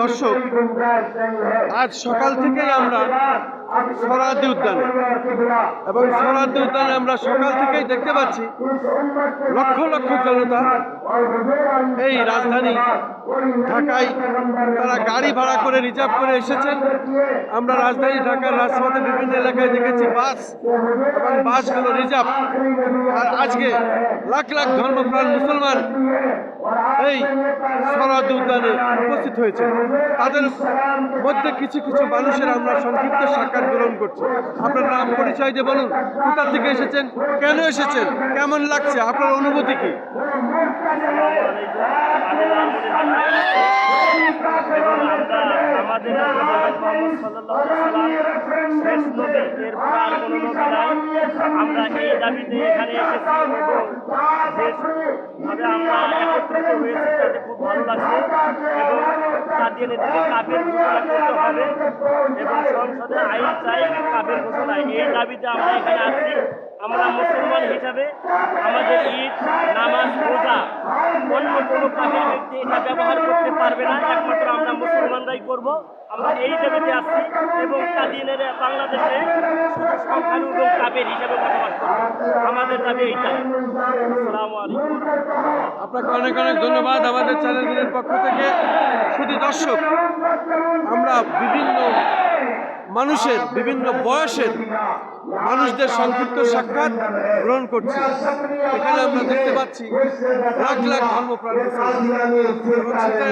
দর্শক, আজ সকাল থেকেই আমরা সরাদি উদ্যানে এবং সরাদি উদ্যানে আমরা সকাল থেকেই দেখতে পাচ্ছি লক্ষ লক্ষ জনতা এই রাজধানী ঢাকায় তারা গাড়ি ভাড়া করে রিজার্ভ করে এসেছেন। আমরা রাজধানী ঢাকার রাজপথে বিভিন্ন এলাকায় দেখেছি বাস এবং বাসগুলো রিজার্ভ। আর আজকে লাখ লাখ ধর্মপ্রাণ মুসলমান এই সরাদ উদ্যানে উপস্থিত হয়েছে। তাদের মধ্যে কিছু কিছু মানুষের আমরা সংক্ষিপ্ত সাক্ষাৎ গ্রহণ করছি। আপনার নাম পরিচয় দিয়ে বলুন, কোথা থেকে এসেছেন, কেন এসেছেন, কেমন লাগছে, আপনার অনুভূতি কি? আমরা এই দাবিতে এখানে এসেছি আমরা হয়েছি তাতে খুব ভালো এবং কাদিয়ানিদেরকে কাবের ঘোষণা করতে হবে এবং সংসদে আইন চাই কাবের ঘোষণা। এই দাবিতে আমরা এখানে আসছি। আমরা মুসলমান হিসাবে আমাদের ঈদ, নামাজ, রোজা অন্য কোনো কাজের ব্যক্তি এটা ব্যবহার করতে পারবে না। একমাত্র আমরা মুসলমানরাই করব। আমরা এই দাবিতে আসছি এবং কাদিনের বাংলাদেশে শুধু সংখ্যালঘু এবং হিসাবে বসবাস করবে। আমাদের দাবি এইটাই। আসসালামু আলাইকুম। আপনাকে অনেক অনেক ধন্যবাদ আমাদের চ্যানেলগুলির পক্ষ থেকে। শুধু দর্শক, আমরা বিভিন্ন মানুষের, বিভিন্ন বয়সের মানুষদের সংক্ষিপ্ত সাক্ষাৎ গ্রহণ করছি। এখানে আমরা দেখতে পাচ্ছি লাখ লাখ ধর্মপ্রাণ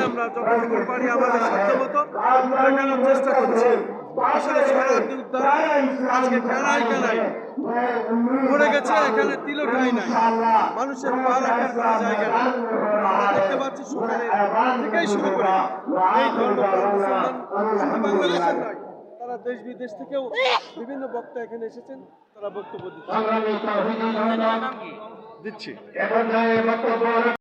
আমরা যতটুকু পারি আমাদের সাধ্যমতো চেষ্টা করছি। আসলে শরণার্থী উদ্যান আজকে কেনাই কেনাই পড়ে গেছে এখানে তিলকাই নাই মানুষের পা রাখার কোনো জায়গা নেই। দেখতে পাচ্ছি সকালে থেকেই শুরু করে এই ধর্ম বাংলাদেশের নয় তারা দেশ বিদেশ থেকেও বিভিন্ন বক্তা এখানে এসেছেন। তারা বক্তব্য দিচ্ছেন। দিচ্ছি।